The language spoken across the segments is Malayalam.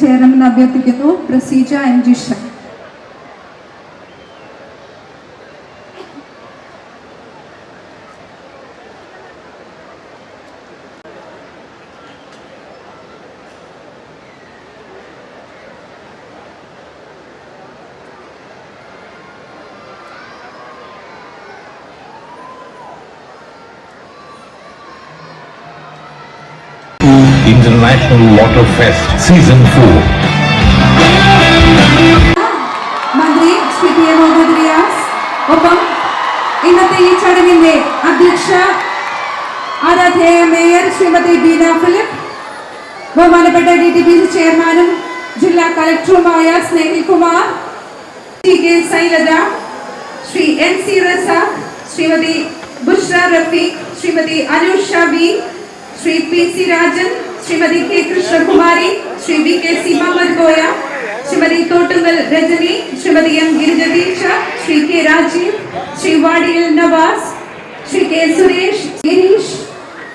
ചേരണമെന്ന് അഭ്യർത്ഥിക്കുന്നു. Praseeja M Jisha International Water Fest Season 4. മന്ത്രി ശ്രീ പി എ മുഹമ്മദ് റിയാസ് ഒപ്പം ഇന്നത്തെ ഈ ചടങ്ങിന്റെ അധ്യക്ഷ ആരാധ്യയായ മേയർ ശ്രീമതി ബീന ഫിലിപ്പ് ബഹുമാനപ്പെട്ട ഡി ടി പി സി ചെയർമാനും ജില്ലാ കളക്ടറുമായ Snehil Kumar T K Shailaja Shri N C Razak Shrimati Bushra Rafeeq Shrimati Anusha B Shri P C Rajan Shrimati K Krishna Kumari Shri B K Seema मरगोया Shrimati तोटंगल रजनी श्रीमती एम गिरिजा श्री के Rajiv Shri वाडियल Nawaz Shri K Suresh Girish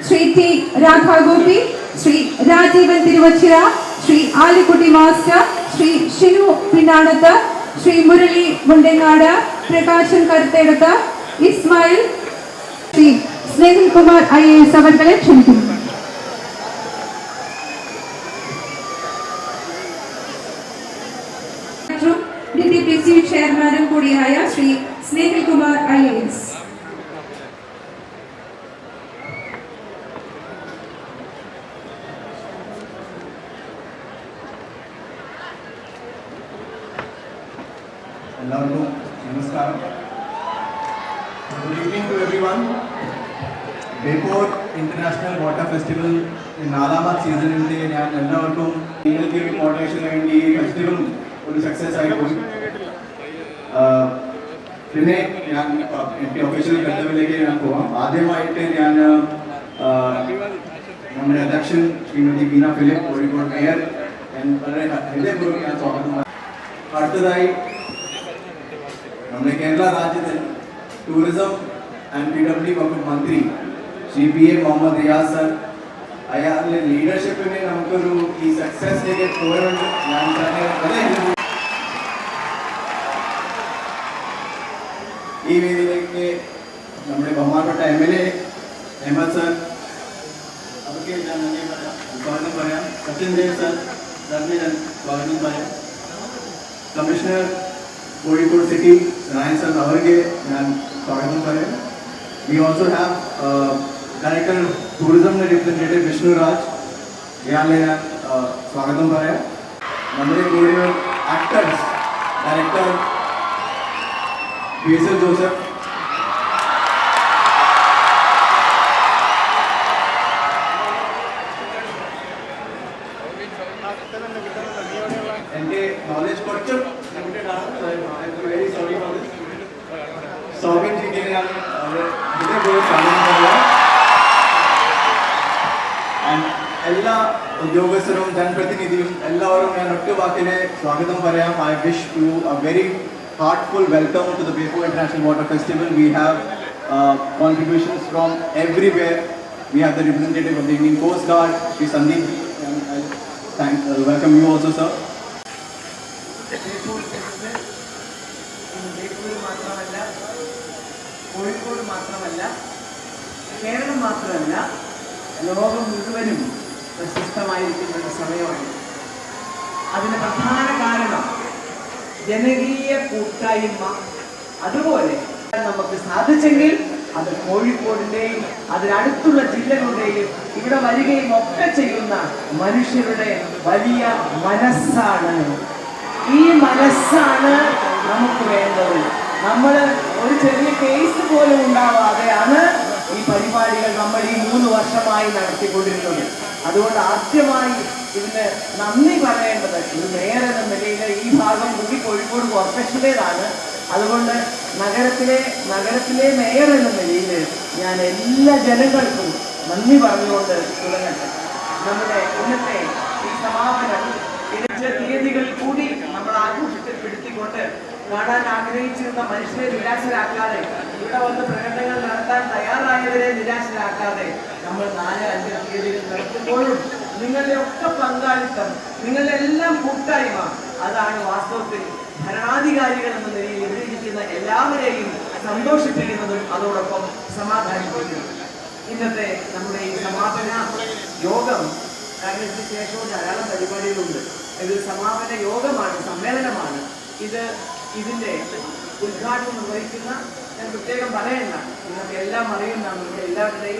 Shri T Radha Gopi Shri Rajeevan Thiruvachira Shri Alikutty master Shri Shinu ಪಿನಾಣತ Shri Murali ಮುಂಡೆನಾಡ प्रकाशन ಕರ್ತೇಡತ इस्माइल श्री स्नेहिल कुमार ಐಎಎಸ್ ಅವರ್ಗಳೇ ಕ್ಷಮಿಸಿದ್ದಾರೆ ക്ഷണിക്കുന്നു ഡി പി സി ചെയർമാനും കൂടിയായ ശ്രീ സ്നേഹിൽ കുമാർ ഐ എസ്. എല്ലാവർക്കും നമസ്കാരം. Good evening to everyone international water festival നാലാമത്തെ സീസണിന്റെ ഞാൻ എല്ലാവർക്കും നിങ്ങൾക്ക് മോട്ടിവേഷന് വേണ്ടി ഈ ഫെസ്റ്റിവൽ ഒരു സക്സസ് ആയി പോയി ആഹ് പിന്നെ ഞാൻ എൻ്റെ ഒഫീഷ്യൽ കർത്തവ്യത്തിലേക്ക് ഞാൻ പോവാം ആദ്യമായിട്ട് ഞാൻ ആഹ് നമ്മുടെ അധ്യക്ഷൻ ശ്രീമതി ബീന ഫിലിപ്പ് കോഴിക്കോട് മേയർ ഞാൻ വളരെ ഹൃദയപൂർവ്വം ഞാൻ സ്വാഗതം അടുത്തതായി നമ്മുടെ കേരള രാജ്യത്തിൽ ടൂറിസം ആൻഡ് പി ഡബ്ല്യു വകുപ്പ് മന്ത്രി Shri P A Mohammed Riyas sir അയാളുടെ ലീഡർഷിപ്പിനെ നമുക്കൊരു ഈ സക്സസിലേക്ക് പോയുണ്ട് ഞാൻ തന്നെ വളരെ ഈ വേദിയിലേക്ക് നമ്മുടെ ബഹുമാനപ്പെട്ട M L A Ahammed sir അവർക്ക് ഞാൻ നന്ദി പറയാം സ്വാഗതം പറയാം സച്ചിൻ ദേവ് സർ സാറിന് ഞാൻ സ്വാഗതം പറയാം കമ്മീഷണർ കോഴിക്കോട് സിറ്റി നായൻ സർ അവർക്ക് ഞാൻ സ്വാഗതം പറയാം we also have director ടൂറിസമിന്റെ representative Vishnu Raj ഇയാളെ ഞാൻ uh, സ്വാഗതം പറയാം നമ്മുടെ കൂടെ ആക്ടേഴ്സ് ഡയറക്ടർ ബേസൽ ജോസഫ് എൻ്റെ നോളജ് കുറച്ചും ലിമിറ്റഡ് ആണ് very sorry for this Sobin ജിക്ക് ഞാൻ ഇതിനെക്കുറിച്ച് സ്വാഗതം പറയാം ആൻഡ് എല്ലാ ഉദ്യോഗസ്ഥരും ജനപ്രതിനിധിയും എല്ലാവരും ഞാൻ ഒറ്റ വാക്കിനെ സ്വാഗതം പറയാം I wish you a very heartful welcome to the Beppo International Water Festival. We have uh, contributions from everywhere. We have the representative of the Indian Coast Guard, Sri Sandeep. ji, and I thank, uh, welcome you also, sir. Beypore fest ഇന്ന് ബേപ്പൂർ മാത്രമല്ല കോഴിക്കോട് മാത്രമല്ല കേരളം മാത്രമല്ല ലോകം മുഴുവനും പ്രശസ്തമായിരിക്കുന്ന ഒരു സമയമാണ് അതിന് പ്രധാന കാരണം ജനകീയ കൂട്ടായ്മ. അതുപോലെ നമുക്ക് സാധിച്ചെങ്കിൽ അത് കോഴിക്കോടിന്റെയും അതിനടുത്തുള്ള ജില്ലകളുടെയും ഇവിടെ വരികയും ഒക്കെ ചെയ്യുന്ന മനുഷ്യരുടെ വലിയ മനസ്സാണ്. ഈ മനസ്സാണ് നമുക്ക് വേണ്ടത്. നമ്മൾ ഒരു ചെറിയ കേസ് പോലും ഉണ്ടാവാതെയാണ് ഈ പരിപാടികൾ നമ്മൾ ഈ മൂന്ന് വർഷമായി നടത്തിക്കൊണ്ടിരുന്നത്. അതുകൊണ്ട് ആദ്യമായി ഇതിന് നന്ദി പറയേണ്ടത്. ഇത് മേയർ എന്ന നിലയിൽ ഈ ഭാഗം കൂടി കോഴിക്കോട് കോർപ്പറേഷന്റേതാണ് അതുകൊണ്ട് നഗരത്തിലെ നഗരത്തിലെ മേയർ എന്ന നിലയിൽ ഞാൻ എല്ലാ ജനങ്ങൾക്കും നന്ദി പറഞ്ഞുകൊണ്ട് തുടങ്ങട്ടെ. നമ്മുടെ ഇന്നത്തെ ഈ സമാപനം ഇന്നത്തെ തീയതികൾ കൂടി നമ്മൾ ആഘോഷത്തിൽ പിടുത്തിക്കൊണ്ട് കാണാൻ ആഗ്രഹിച്ചിരുന്ന മനുഷ്യരെ നിരാശരാക്കാതെ ഇവിടെ വന്ന് പ്രകടനങ്ങൾ നടത്താൻ തയ്യാറായവരെ നിരാശരാക്കാതെ നമ്മൾ നാല് അഞ്ച് തീയതികൾ നടത്തുമ്പോഴും നിങ്ങളുടെ ഒക്കെ പങ്കാളിത്തം നിങ്ങളുടെ എല്ലാം കൂട്ടായ്മ അതാണ് വാസ്തവത്തിൽ ഭരണാധികാരികൾ എന്ന നിലയിൽ എതിരിയിരിക്കുന്ന എല്ലാവരെയും സന്തോഷിപ്പിക്കുന്നതും അതോടൊപ്പം സമാധാനിപ്പിക്കുന്നതും. ഇന്നത്തെ നമ്മുടെ ഈ സമാപന യോഗം കാരണം ഇതിന് ശേഷവും ധാരാളം പരിപാടികളുണ്ട്. ഇത് സമാപന യോഗമാണ് സമ്മേളനമാണ്. ഇത് ഇതിന്റെ ഉദ്ഘാടനം നിർവഹിക്കുന്ന ഞാൻ പ്രത്യേകം പറയണ്ട. നിങ്ങൾക്ക് എല്ലാം അറിയുന്ന നമ്മുടെ എല്ലാവരുടെയും